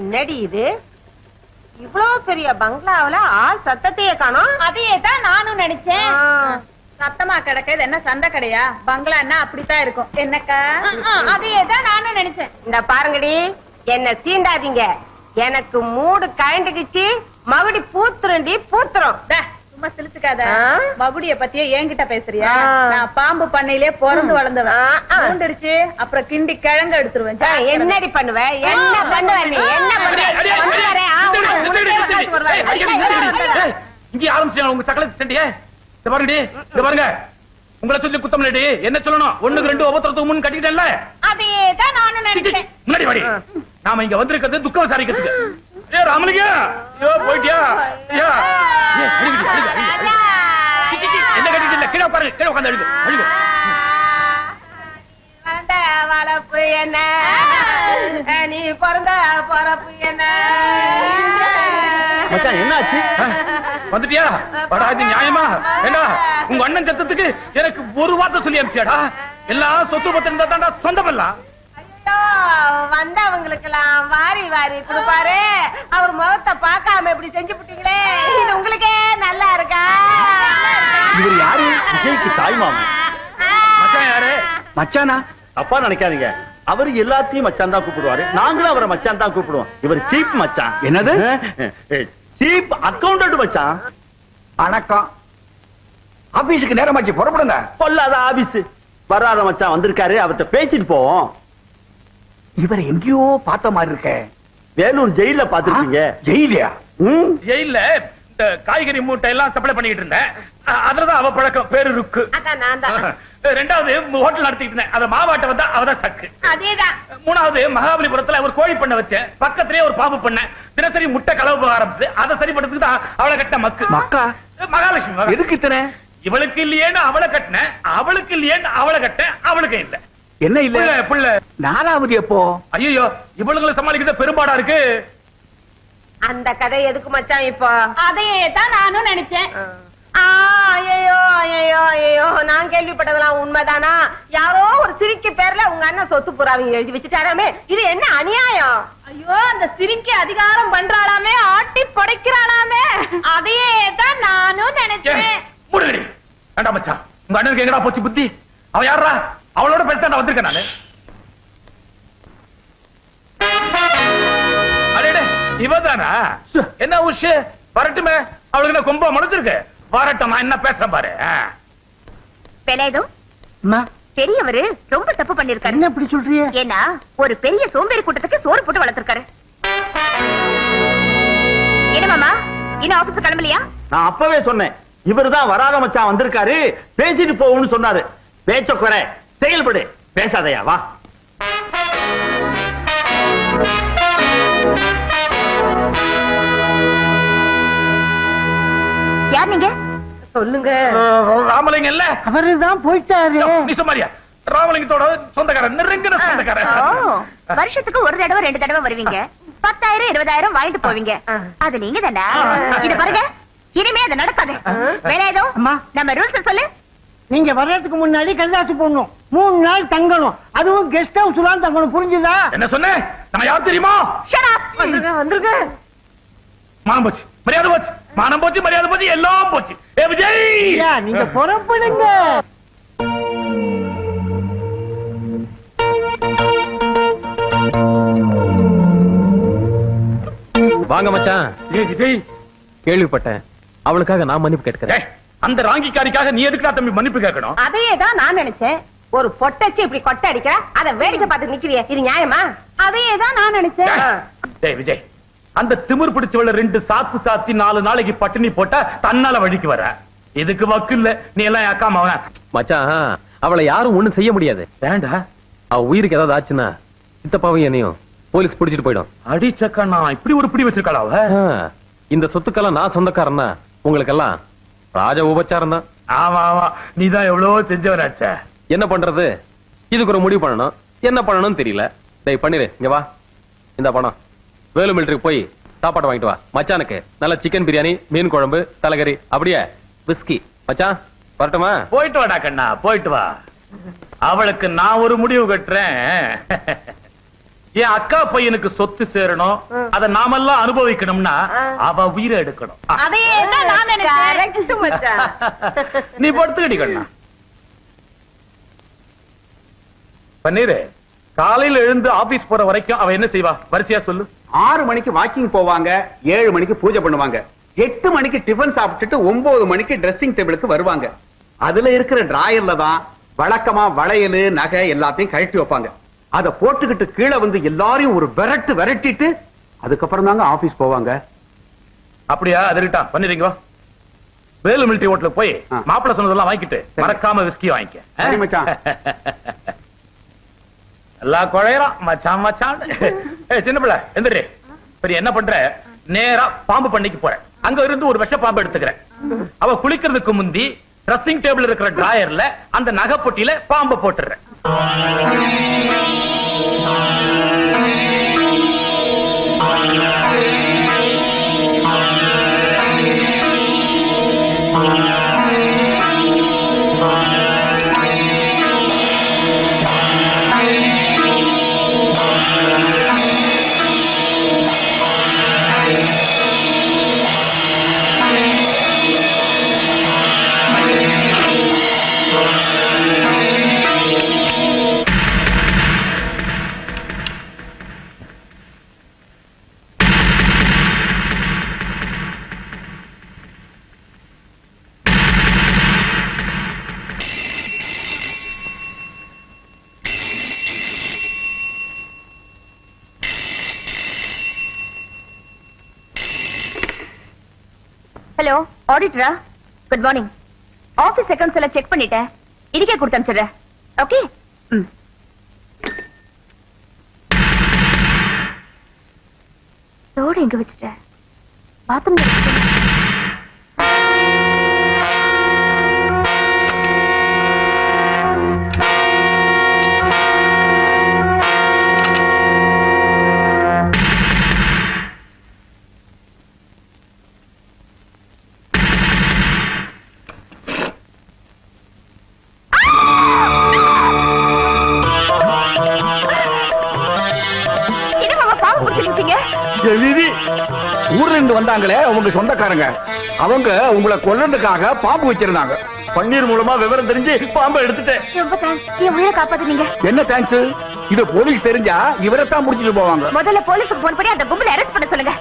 என்னடி இது? இவ்வளவு பெரிய பங்களாவுல ஆள் சத்தத்தையே காணோம். அதையே தான் நானும் நினைச்சேன். சத்தமா கிடக்குது என்ன சண்டை கடையா? பங்களான்னா அப்படித்தான் இருக்கும். என்னக்கா? அதையே தான் நானும் நினைச்சேன். இந்த பாருங்கடி என்ன சீண்டாதீங்க. எனக்கு மூடு கழண்டுக்குச்சு மகுடி பூத்துருண்டி பூத்துரும். சும்மா சிலுத்துக்காத. ஆ? மகுடிய பத்தியே என்கிட்ட பேசுறியா. நான் பாம்பு பண்ணையிலே பிறந்து வளர்ந்தவன். அப்புறம் கிண்டி கிழங்கு எடுத்துருவேன். என்னடி பண்ணுவ? என்ன பண்ணுவ நீ? என்ன இங்கே ஆரம்பிச்சியா? உங்க சக்கலத்து சண்டியே இந்த பாருங்கடி இந்த பாருங்க. உங்களை சொல்லி குத்தம் இல்லடி. என்ன சொல்லணும்? ஒண்ணுக்கு ரெண்டு ஒவ்வொருத்தரத்துக்கு முன் கட்டிக்கிட்டேன்ல? அதையே தான் நானும் முன்னாடி வாடி. நாம இங்க வந்திருக்கிறது துக்க விசாரிக்கிறதுக்கு. ஏ ராமலிங்க! ஐயோ போயிட்டியா? ஐயா! ஏய், அழுகுடி, அழுகு, அழுகு. சி, சி, சி, என்ன கட்டிட்டு இல்ல கீழே உட்காரு கீழே உட்காந்து அழுகு அழுகு. வந்த வளப்பு என்ன? நீ பிறந்த பிறப்பு என்ன? மச்சான் என்னாச்சு? வந்துட்டியா? படா இது நியாயமா? ஏண்டா உங்க அண்ணன் சத்தத்துக்கு எனக்கு ஒரு வார்த்தை சொல்லி அனுப்பிச்சியாடா? எல்லாம் சொத்து பத்து இருந்தா தான்டா சொந்தம் எல்லாம் ஐயோ, வந்தவங்களுக்கெல்லாம் வாரி கொடுப்பாரு அவர் முகத்தை பார்க்காம இப்படி செஞ்சு விட்டீங்களே இது உங்களுக்கே நல்லா இருக்கா? இவர் யாரு? விஜய்க்கு தாய் மச்சான் யாரு? மச்சானா? தப்பா நினைக்காதீங்க. அவர் எல்லாத்தையும் மச்சான் தான் கூப்பிடுவாரு. நாங்களும் அவரை மச்சான் தான் கூப்பிடுவோம். இவர் சீப் மச்சான். என்னது? சீப் அக்கௌண்டன்ட் மச்சான். வணக்கம். ஆபீஸுக்கு நேரமாச்சு புறப்படுங்க. பொல்லாத ஆபீஸ். வராத மச்சான் வந்திருக்காரு. அவர்கிட்ட பேசிட்டு போவோம். இவர் எங்கேயோ பார்த்த மாதிரி இருக்க. வேலூர் ஜெயில பாத்துருக்கீங்க ஜெயிலியா? ம்? ஜெயில இந்த காய்கறி மூட்டை எல்லாம் சப்ளை பண்ணிட்டு இருந்தேன். அதுலதான் அவ பழக்கம் பேரு ருக்கு. ரெண்டாவது ஹோட்டல் நடத்திட்டு இருந்தேன். அத மாவாட்ட வந்தா அவதான் சக்கு. அதேதான். மூணாவது மகாபலிபுரத்துல ஒரு கோழி பண்ண வச்சேன். பக்கத்திலேயே ஒரு பாம்பு பண்ண. தினசரி முட்டை களவு போக ஆரம்பிச்சது. அதை சரி பண்றதுக்கு தான் அவளை கட்ட மக்கு. மக்கா? மகாலட்சுமி மகா. எதுக்கு இத்தனை? இவளுக்கு இல்லையேன்னு அவளை கட்டினேன். அவளுக்கு இல்லையேன்னு அவளை கட்ட அவளுக்கு இல்ல. என்ன இல்ல புள்ள புள்ள. நாலாவது எப்போ? ஐயோ இவளுங்களை சமாளிக்கிறது பெரும்பாடா இருக்கு? அந்த கதை எதுக்கு மச்சான் இப்போ? அதையே தான் நானும் நினைச்சேன். ஆ, ஐயையோ ஐயையோ ஐயோ நான் கேள்விப்பட்டதெல்லாம் உண்மைதானா? யாரோ ஒரு சிரிக்கு பேர்ல உங்க அண்ணன் சொத்து புறாவையும் எழுதி வச்சுட்டாராமே இது என்ன அநியாயம்? ஐயோ அந்த சிரிக்கு அதிகாரம் பண்றாளாமே ஆட்டி படைக்கிறாளாமே. அதையே தான் நானும் நினைச்சேன். வேண்டாம் மச்சான். உங்க அண்ணனுக்கு எங்கடா போச்சு புத்தி? அவ யாரா அவளோட பேச நான் வந்திருக்கேன் நானு. அடேடே இவதானா? என்ன உஷு வரட்டுமே. அவளுக்கு என்ன கொம்ப முளைச்சிருக்கு வரட்டும் நான் என்ன பேசுறேன் பாரு. பெலேதோ பெரியவரு ரொம்ப தப்பு பண்ணிருக்காரு. என்ன இப்படி சொல்றிய ஏன்னா ஒரு பெரிய சோம்பேறி கூட்டத்துக்கு சோறு போட்டு வளர்த்திருக்காரு. என்ன மாமா இன்னும் ஆபீஸ் கிளம்பலையா? நான் அப்பவே சொன்னேன். இவர்தான் வராத மச்சான் வந்திருக்காரு. பேசிட்டு போகும்னு சொன்னாரு. பேச்ச குறை. செயல்படு. பேசாதயா வா. யார் நீங்க? சொல்லுங்க. ராமலிங்க இல்ல? அவருதான் போயிட்டாரு. சொன்னாரியா ராமலிங்கத்தோட சொந்தக்காரன் நெருங்கின சொந்தக்காரன் வருஷத்துக்கு ஒரு தடவை ரெண்டு தடவை வருவீங்க. பத்தாயிரம் இருபதாயிரம் வாங்கிட்டு போவீங்க. அது நீங்க தானே இது பாருங்க. இனிமே அது நடக்காது வேலையதோ அம்மா. நம்ம ரூல்ஸ் சொல்லு. நீங்க வர்றதுக்கு முன்னாடி கல்யாசம் போடணும் மூணு நாள் தங்கணும். அதுவும் கெஸ்ட் ஹவுஸ் தான் தங்கணும். புரிஞ்சுதா? என்ன சொன்னேன் நான் யார் தெரியுமா? Shut up. வந்துருங்க வந்துருங்க. மானம் போச்சு. மரியாதை போச்சு. மானம் போச்சு மரியாதை போச்சு எல்லாம் போச்சு. ஏ விஜய்! நீங்க புறப்படுங்க. வாங்க மச்சான். ஏ விஜய்! கேள்விப்பட்டேன். அவளுக்காக நான் மன்னிப்பு கேட்கிறேன் அந்த ராங்கிக்காரிக்காக நீ எதுக்குடா தம்பி மன்னிப்பு கேட்கணும்? அதையே தான் நான் நினைச்சேன். ஒரு பொட்டச்சு இப்படி கொட்டை அடிக்கிற அத வேடிக்கை பார்த்து நிக்கிறியே. இது நியாயமா? அதையே தான் நான் நினைச்சேன். டேய் விஜய் அந்த திமிர் பிடிச்சவள ரெண்டு சாத்து சாத்தி நாலு நாளைக்கு பட்டினி போட்டா தன்னால வழிக்கு வர. இதுக்கு வக்கு இல்ல நீ எல்லாம் அக்கா மவன மச்சான் அவளை யாரும் ஒண்ணும் செய்ய முடியாது. வேண்டா. அவ உயிருக்கு ஏதாவது ஆச்சுன்னா சித்தப்பாவும் என்னையும் போலீஸ் பிடிச்சிட்டு போயிடும். அடிச்சக்கா நான் இப்படி ஒரு பிடி வச்சிருக்காளா அவ? இந்த சொத்துக்கெல்லாம் நான் சொந்தக்காரன் தான் உங்களுக்கெல்லாம் ராஜ உபச்சாரம் தான். ஆமா ஆமா. நீதான் எவ்வளவோ செஞ்சவனாச்சே. என்ன பண்றது? இதுக்கு ஒரு முடிவு பண்ணணும். என்ன பண்ணணும்னு தெரியல. டேய் பண்ணிரு இங்க வா. இந்த பணம். வேலு மிலிட்டருக்கு போய் சாப்பாடு வாங்கிட்டு வா. மச்சானுக்கு நல்ல சிக்கன் பிரியாணி மீன் குழம்பு தலைகறி அப்படியே விஸ்கி. மச்சான் வரட்டுமா? போயிட்டு வாடா கண்ணா. போயிட்டு வா. அவளுக்கு நான் ஒரு முடிவு கட்டுறேன். என் அக்கா பையனுக்கு சொத்து சேரணும். அத நாமெல்லாம் அனுபவிக்கணும்னா அவ உயிரை எடுக்கணும். நீ படுத்துக்கடி கண்ணா. பன்னீரு காலையில எழுந்து ஆபீஸ் போற வரைக்கும் அவ என்ன செய்வா? வரிசையா சொல்லு. ஆறு மணிக்கு வாக்கிங் போவாங்க ஏழு மணிக்கு பூஜை பண்ணுவாங்க. எட்டு மணிக்கு டிபன் சாப்பிட்டுட்டு ஒன்பது மணிக்கு ட்ரெஸ்ஸிங் டேபிளுக்கு வருவாங்க. அதுல இருக்கிற டிராயர்ல தான் வழக்கமா வளையல் நகை எல்லாத்தையும் கழட்டி வைப்பாங்க. அத போட்டுக்கிட்டு கீழே வந்து எல்லாரையும் ஒரு விரட்டு விரட்டிட்டு அதுக்கப்புறம் தாங்க ஆபீஸ் போவாங்க. அப்படியா? அது இருக்கட்டும் பண்ணிருங்க வா. வேலு மிலிட்டரி ஹோட்டலுக்கு போய். மாப்பிள்ள சொன்னதெல்லாம் வாங்கிட்டு. மறக்காம விஸ்கி வாங்கிக்க. மச்சான். எல்லாம் குழையறான் மச்சான் மச்சான். சின்ன பிள்ளை எந்திரி. சரி என்ன பண்ற? நேரா பாம்பு பண்ணைக்கு போறேன் அங்க இருந்து ஒரு விஷ பாம்பு எடுத்துக்கிறேன். அவ குளிக்கிறதுக்கு முந்தி ட்ரெஸ்ஸிங் டேபிள் இருக்கிற டிராயர்ல அந்த நகைப்பொட்டியில பாம்பை போட்டுறேன் Thank you. ஆடிட்டரா குட் மார்னிங் ஆபீஸ் அக்கவுண்ட்ஸ் எல்லாம் செக் பண்ணிட்டேன். இதுக்கே கொடுத்து அனுப்பிச்சிடுறேன். ஓகே ம். ரோடு எங்க வச்சுட்டேன் பாத்ரூம் சொந்தக்காரங்க அவங்க உங்களை கொல்லறதுக்காக பாம்பு வச்சிருந்தாங்க. பன்னீர் மூலமா விவரம் தெரிஞ்சு பாம்பை எடுத்துட்டேன். ரொம்ப தேங்க்ஸ் என் உயிரை காப்பாத்துனீங்க? என்ன தேங்க்ஸ் இது போலீஸ் தெரிஞ்சா இவரைத்தான் முடிச்சிட்டு போவாங்க. முதல்ல போலீஸுக்கு போன் பண்ணி அந்த கும்பலை அரெஸ்ட் பண்ண சொல்லுங்க.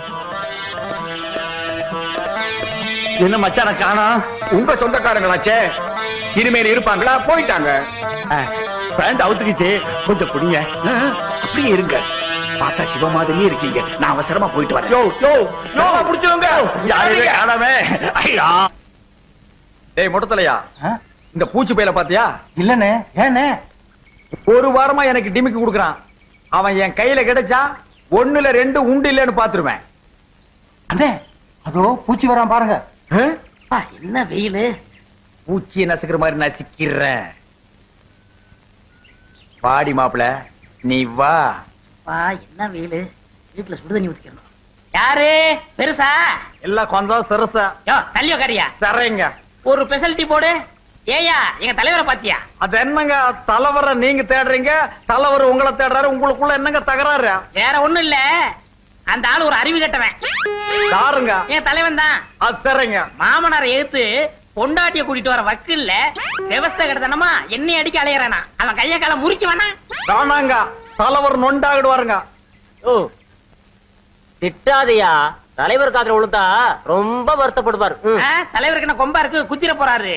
என்ன மச்சான காணா? உங்க சொந்தக்காரங்களாச்சே. இனிமேல் இருப்பாங்களா? போயிட்டாங்க. பேண்ட் அவுத்துக்கிச்சு. கொஞ்சம் குடிங்க அப்படியே இருங்க. பார்த்தா சிவ மாதிரியே இருக்கீங்க. நான் அவசரமா போயிட்டு வரேன். யோ யோ யோ புடிச்சவங்க. யாருமே காணாம ஐயா. டேய் முட்டத்தலையா? இந்த பூச்சி பையில பாத்தியா? இல்லனே ஏனே ஒரு வாரமா எனக்கு டிமிக்கு கொடுக்கறான். அவன் என் கையில கிடைச்சா ஒண்ணுல ரெண்டு உண்டு இல்லைன்னு பாத்துருவேன். அண்ணே அதோ பூச்சி வரான் பாருங்க. என்ன வெயிலு? பூச்சியை நசுக்கிற மாதிரி நசுக்கிறேன் பாடி மாப்பிள நீ வா. பா என்ன வெயிலு? வீட்டுல சுடு தண்ணி ஊத்திக்கணும். யாரு? பெருசா? எல்லாம் கொஞ்சம் சிறுசா. யோ தள்ளி உக்காரியா சரைங்க ஒரு ஸ்பெஷாலிட்டி போடு. ஏயா எங்க தலைவரை பாத்தியா? அது என்னங்க தலைவரை நீங்க தேடுறீங்க? தலைவர் உங்களை தேடுறாரு உங்களுக்குள்ள என்னங்க தகராறு? வேற ஒண்ணும் இல்ல. அந்த ஆளு ஒரு அறிவு கட்டவன். யாருங்க? என் தலைவன் தான். அது சரிங்க மாமனாரை எதிர்த்து பொண்டாட்டிய கூட்டிட்டு வர வக்கு இல்ல. விவசாய கிடத்தனமா என்னை அடிக்க அலையறானா. அவன் கைய கால முறிக்க வேணா வேணாங்க. தலைவர் நொண்டாகிடுவாருங்க. ஓ. திட்டாதையா. தலைவர் காதுல விழுந்தா ரொம்ப வருத்தப்படுவார். தலைவருக்கு என்ன கொம்பா இருக்கு? குத்திர போறாரு.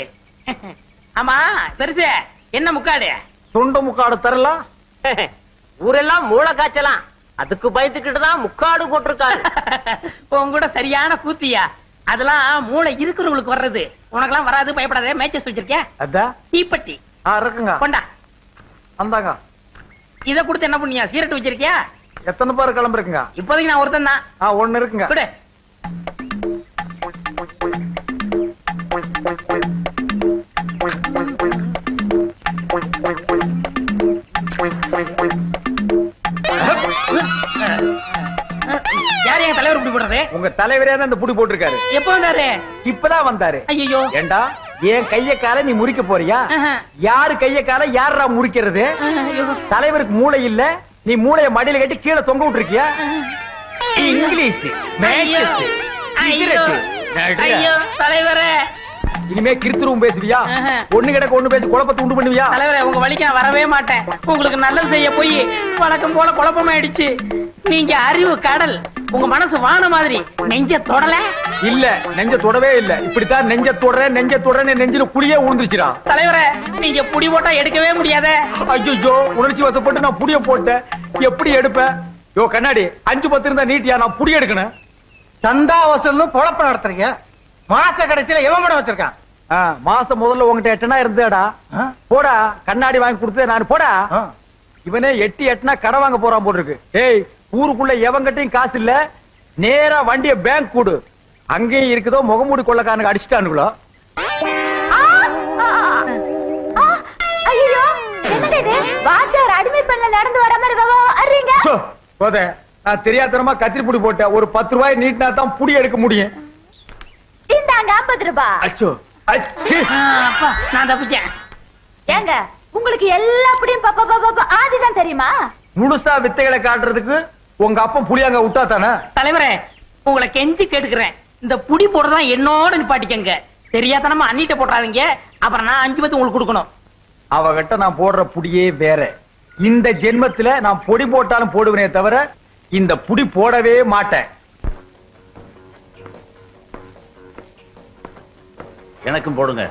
ஆமா பெருசு என்ன முக்காடு? துண்டு முக்காடு தரலாம் ஊரெல்லாம் மூளை காய்ச்சலாம். அதுக்கு பயந்துகிட்டு தான் முக்காடு போட்டிருக்காரு. உன் கூட சரியான கூத்தியா? அதெல்லாம் மூளை இருக்கிறவங்களுக்கு வர்றது. உனக்கெல்லாம் வராது பயப்படாத. மேட்சஸ் வச்சிருக்கேன் அதான். தீப்பெட்டி. ஆ, இருக்குங்க. கொண்டா. அந்தாங்க. இத கொடுத்து என்ன பண்ணியா? சீரட் வச்சிருக்கியா? எத்தனை பேர் கிளம்புறீங்க இப்போதைக்கு நான் ஒருத்தன் தான். ஆ ஒண்ணு இருக்குங்க. கொடு யார் என் தலைவர் இப்படி போடுறது? உங்க தலைவரே தான் இந்த புடி போட்டிருக்காரு. எப்போ வந்தாரு? இப்பதான் வந்தாரு. ஐயோ ஏண்டா? என் கைய கால நீ முறிக்க போறியா? யாரு கைய கால யாரா முறிக்கிறது தலைவருக்கு மூளை இல்ல. நீ மூளைய மடியில கட்டி கீழே தொங்க விட்டுருக்கியா? இங்கிலீஷ் தலைவரே. இனிமே கிருத்துருவம் பேசுவியா. ஒண்ணு கிடக்க ஒண்ணு பேசி குழப்பத்தை உண்டு பண்ணுவியா? தலைவரே உங்க வழிக்கு நான் வரவே மாட்டேன். உங்களுக்கு நல்லது செய்ய போய் வழக்கம் போல குழப்பமாயிடுச்சு. நீங்க அறிவு கடல். உங்க மனசு வான மாதிரி. நெஞ்ச தொடல? இல்ல நெஞ்ச தொடவே இல்ல. இப்படித்தான் நெஞ்ச தொடர நெஞ்ச தொடர நெஞ்சில குழியே உழுந்துச்சுடா தலைவரே நீங்க புடி போட்டா எடுக்கவே முடியாதே. ஐயோ உணர்ச்சி வசப்பட்டு நான் புடிய போட்டேன். எப்படி எடுப்பேன்? யோ கண்ணாடி அஞ்சு பத்து இருந்தா நீட்டியா? நான் புடி எடுக்கணும். சந்தா வசூல்னு பொழப்ப நடத்துறீங்க. மாச கடைசியில எவன் படம் வச்சிருக்கான்? மாசம் முதல்ல உங்ககிட்ட எட்டனா இருந்தேடா. போடா கண்ணாடி வாங்கி கொடுத்து நான் போடா. இவனே எட்டி எட்டனா கடை வாங்க போறான் போல இருக்கு ஏய் ஊருக்குள்ள எவங்கிட்டையும் காசு இல்ல. நேரா வண்டிய பேங்க் கூடு. அங்கேயும் இருக்குதோ முகமூடி கொள்ளக்காரனுக்கு அடிச்சுட்டானுங்களோ நான் தெரியாதனமா கத்திரி புடி போட்டேன். ஒரு பத்து ரூபாய் நீட்டினா தான் புடி எடுக்க முடியும். இந்தாங்க ஐம்பது ரூபாய் அச்சோ அப்பா நான் தப்பிச்சேன். ஏங்க உங்களுக்கு எல்லா அப்படியும் பாப்பா பாப்பா ஆதிதான் தெரியுமா? முழுசா வித்தைகளை காட்டுறதுக்கு உங்க அப்பன் புளியாங்க விட்டா தானே? தலைவரே உங்களை கெஞ்சி கேட்டுக்கிறேன். இந்த புடி போடுறதா என்னோட நிப்பாட்டிக்கங்க. தெரியாதனமா அண்ணிட்ட போட்டுறாதீங்க. அப்புறம் நான் அஞ்சு பத்து உங்களுக்கு கொடுக்கணும். அவகிட்ட நான் போடுற புடியே வேற. இந்த ஜென்மத்துல நான் பொடி போட்டாலும் போடுவேனே தவிர இந்த புடி போடவே மாட்டேன். எனக்கும் போடுங்க.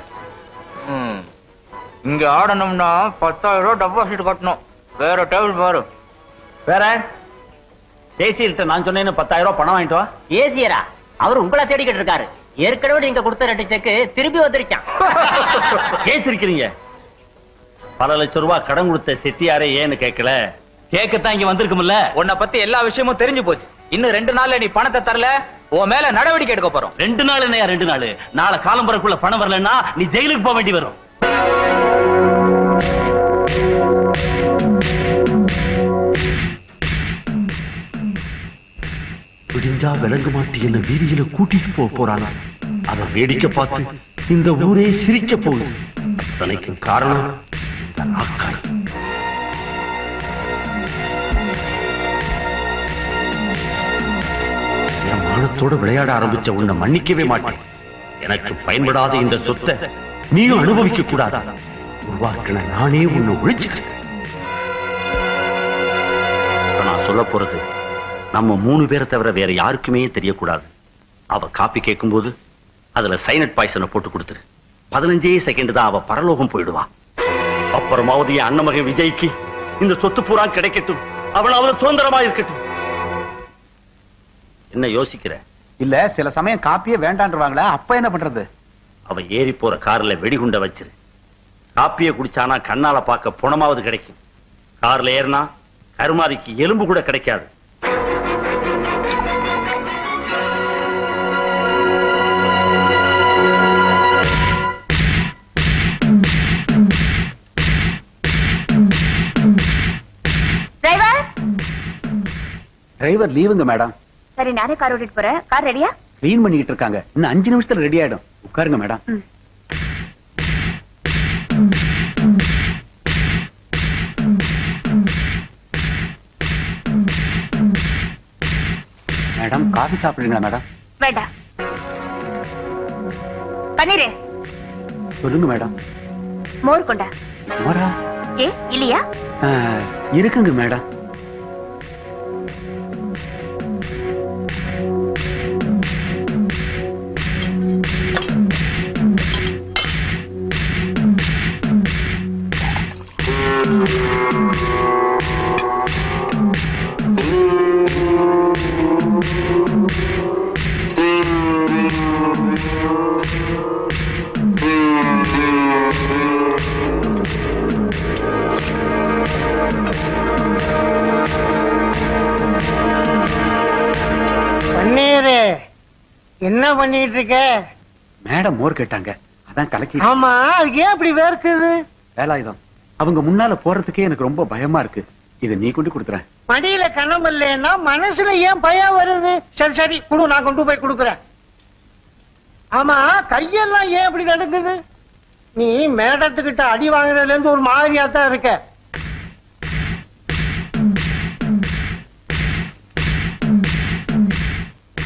இங்க ஆடணும்னா பத்தாயிரம் ரூபாய் டெபாசிட் கட்டணும். வேற டேபிள் பாரு. வேற? தேசியர்கிட்ட நான் சொன்னேன்னு பத்தாயிரம் ரூபாய் பணம் வாங்கிட்டு வா. ஏசியரா? அவர் உங்களை தேடிக்கிட்டு இருக்காரு. ஏற்கனவே நீங்க கொடுத்த ரெண்டு செக்கு திருப்பி வந்துருச்சான் ஏன் சிரிக்கிறீங்க? பல லட்சம் ரூபாய் கடன் கொடுத்த செட்டியாரே ஏன்னு கேட்கல. கேட்கத்தான் இங்க வந்திருக்கும்ல. உன்னை பத்தி எல்லா விஷயமும் தெரிஞ்சு போச்சு. இன்னும் ரெண்டு நாள்ல நீ பணத்தை தரல? உன் மேல நடவடிக்கை எடுக்க போறோம். ரெண்டு நாள் என்னையா ரெண்டு நாள்? நாளை காலம்பரக்குள்ள பணம் வரலன்னா நீ ஜெயிலுக்கு போக வேண்டி வரும். விடிஞ்சா விளங்க மாட்டி என்ன வீதியில கூட்டிட்டு போக போறானா? அத வேடிக்கை பார்த்து இந்த ஊரே சிரிக்க போகுது. அத்தனைக்கும் காரணம் மரணத்தோடு விளையாட ஆரம்பிச்ச உன்னை மன்னிக்கவே மாட்டேன். எனக்கு பயன்படாத இந்த சொத்தை நீயும் அனுபவிக்க கூடாதா. உருவாக்கின நானே உன்னை ஒழிச்சுக்கிறேன். நான் சொல்ல போறது நம்ம மூணு பேரை தவிர வேற யாருக்குமே தெரியக்கூடாது. அவ காப்பி கேட்கும்போது அதுல சைனட் பாய்சனை போட்டு கொடுத்துரு. பதினஞ்சே செகண்ட் தான் அவ பரலோகம் போயிடுவா. அப்புறமாவது என் அண்ணமகன் விஜய்க்கு இந்த சொத்து பூரா கிடைக்கட்டும். அவள் அவள் சுதந்திரமா இருக்கட்டும். என்ன யோசிக்கிற? இல்ல சில சமயம் காப்பியே வேண்டான்றவாங்களே அப்ப என்ன பண்றது? அவ ஏறி போற கார்ல வெடிகுண்ட வச்சிரு. காப்பிய குடிச்சானா கண்ணால பார்க்க புணமாவது கிடைக்கும். கார்ல ஏறினா கருமாதிக்கு எலும்பு கூட கிடைக்காது. டிரைவர் டிரைவர் லீவுங்க மேடம் சரி நானே கார் ஓட்டிட்டு போறேன். கார் ரெடியா க்ளீன் பண்ணிட்டு இருக்காங்க. இன்னும் அஞ்சு நிமிஷத்துல ரெடி ஆயிடும். உட்காருங்க மேடம் மேடம் காஃபி சாப்பிடுறீங்களா மேடம் வேண்டாம். பன்னீரு. சொல்லுங்க மேடம் மோர் கொண்டா. மோரா? ஏ இல்லையா? இருக்குங்க மேடம் பன்னீரு என்ன பண்ணிட்டு இருக்க மேடம் மோர் கேட்டாங்க. அதான் கலக்கி ஆமா அது ஏன் அப்படி வேர்க்குது? வேலாயுதம். அவங்க முன்னால போறதுக்கே எனக்கு ரொம்ப பயமா இருக்கு. இதை நீ கொண்டு கொடுத்துற. மடியில கணம் இல்லைன்னா மனசுல ஏன் பயம் வருது? சரி சரி குடு நான் கொண்டு போய் கொடுக்குறேன். ஆமா கையெல்லாம் ஏன் இப்படி நடக்குது நீ மேடத்துக்கிட்ட அடி வாங்குறதுல இருந்து ஒரு மாதிரியா தான் இருக்க.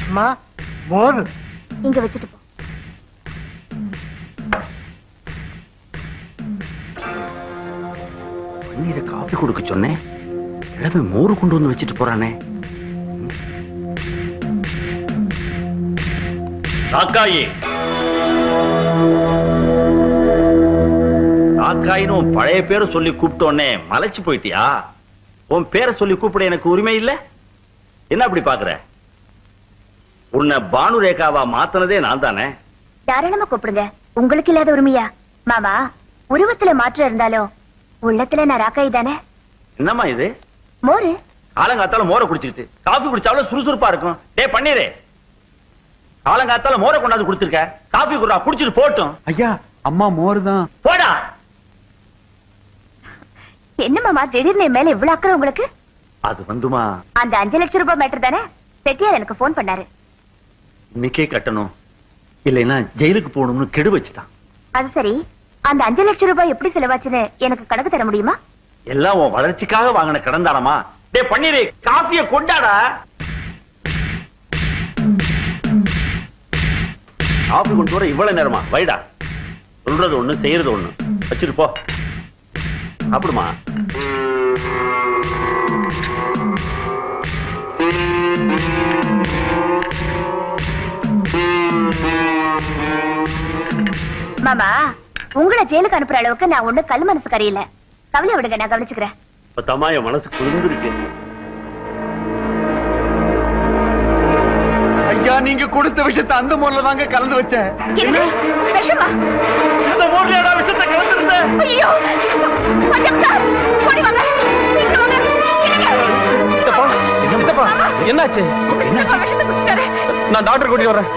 அம்மா மோர். இங்க வச்சுட்டு பன்னீரை காஃபி கொடுக்க சொன்னேன். கிழமை மோரு கொண்டு வந்து வச்சுட்டு போறானே. காக்காயி காக்காயின்னு உன் பழைய பேரை சொல்லி கூப்பிட்டோன்னே மலைச்சு போயிட்டியா? உன் பேரை சொல்லி கூப்பிட எனக்கு உரிமை இல்ல? என்ன அப்படி பாக்குற? உன்னை பானு ரேகாவா மாத்தினதே நான் தானே? தாராளமா கூப்பிடுங்க. உங்களுக்கு இல்லாத உரிமையா? மாமா உருவத்துல மாற்றம் இருந்தாலும் உள்ளத்துல நான் ராக்காய் தானே? என்னம்மா இது? மோரு. காலங்காத்தால மோரை குடிச்சுக்கிட்டு. காஃபி குடிச்சாலும் சுறுசுறுப்பா இருக்கும். டேய் பன்னீரே. காலங்காத்தால மோரை கொண்டாந்து கொடுத்துருக்க. காஃபி குடுறா குடிச்சிட்டு போட்டும். ஐயா அம்மா மோர் தான் போடா. என்ன மாமா திடீர்னு என் மேல இவ்வளவு அக்கறை உங்களுக்கு? அது வந்துமா? அந்த அஞ்சு லட்சம் ரூபாய் மேட்டர் தானே? செட்டியார் எனக்கு போன் பண்ணாரு. இன்னைக்கே கட்டணும். இல்லைன்னா ஜெயிலுக்கு போகணும்னு கெடு வச்சுட்டான். அது சரி. அந்த அஞ்சு லட்சம் ரூபாய் எப்படி செலவாச்சுன்னு எனக்கு கணக்கு தர முடியுமா? எல்லாம் உன் வளர்ச்சிக்காக வாங்கின கடன் தானமா டேய் பன்னீரே காஃபிய கொண்டாடா. காஃபி கொண்டு வர இவ்வளவு நேரமா? வைடா. சொல்றது ஒண்ணு செய்யறது ஒண்ணு. வச்சிட்டு போ. சாப்பிடுமா? மாமா உங்களை ஜெயிலுக்கு அனுப்புற அளவுக்கு நான் ஒண்ணு கல் மனசு கரையில. கவலை விடுங்க நான் கவனிச்சுக்கிறேன். இப்ப என் மனசு குளிர்ந்துருக்கு ஐயா நீங்க கொடுத்த விஷயத்த அந்த மோர்ல தாங்க கலந்து வச்சேன். என்னது? விஷமா? இந்த ஊர்லடா விஷயத்தை கலந்துருந்த? ஐயோ! பஞ்சம் சார் ஓடி வாங்க. என்னாச்சு? நான் டாக்டர் கூட்டிட்டு வரேன்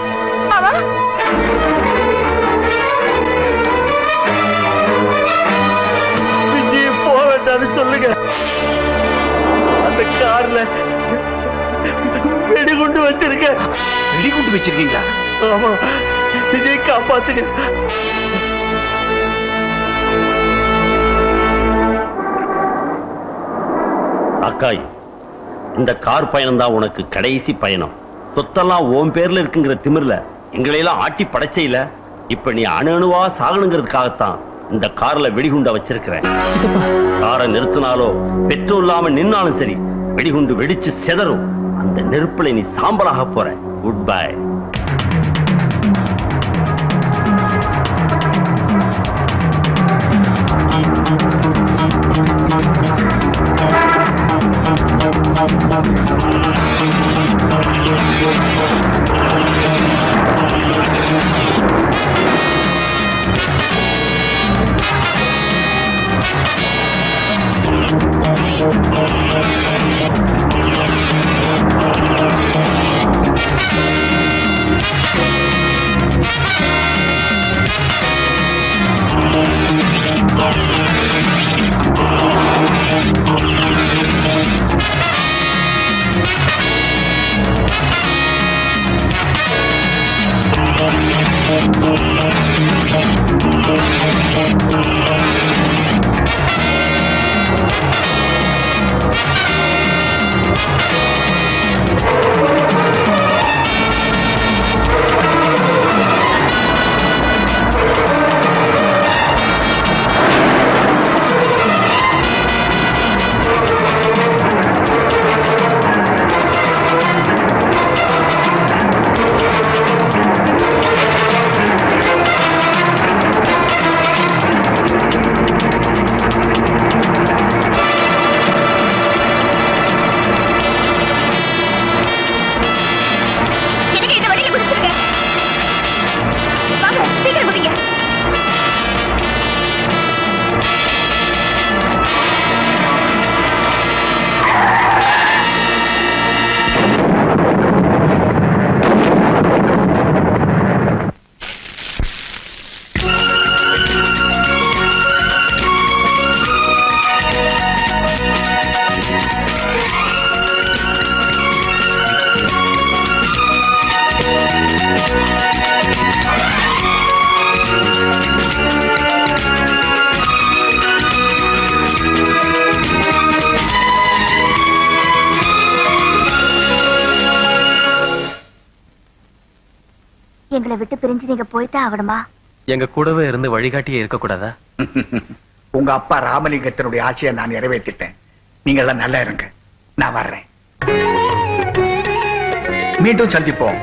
வேண்டாம்னு சொல்லுங்க. அந்த கார்ல வெடிகுண்டு வச்சிருக்க வெடிகுண்டு வச்சிருக்கீங்களா? ஆமா. இதை காப்பாத்துங்க. அக்காய் இந்த கார் பயணம் தான் உனக்கு கடைசி பயணம். சொத்தெல்லாம் உன் பேர்ல இருக்குங்கிற திமிர்ல எங்களையெல்லாம் ஆட்டி படைச்சையில இப்ப நீ அணு அணுவா சாகணுங்கிறதுக்காகத்தான் இந்த கார்ல வெடிகுண்ட வச்சிருக்கிறேன். காரை நிறுத்தினாலோ பெட்ரோல் இல்லாம நின்னாலும் சரி வெடிகுண்டு வெடிச்சு செதறும். அந்த நெருப்புல நீ சாம்பலாக போற குட் பை எங்களை விட்டு பிரிஞ்சு நீங்க போய்தான் ஆகணுமா? எங்க கூடவே இருந்து வழிகாட்டியே இருக்க கூடாதா உங்க அப்பா ராமலிங்கத்தினுடைய ஆசையை நான் நிறைவேற்றிட்டேன். நீங்க எல்லாம் நல்லா இருங்க. நான் வர்றேன். மீண்டும் சந்திப்போம்.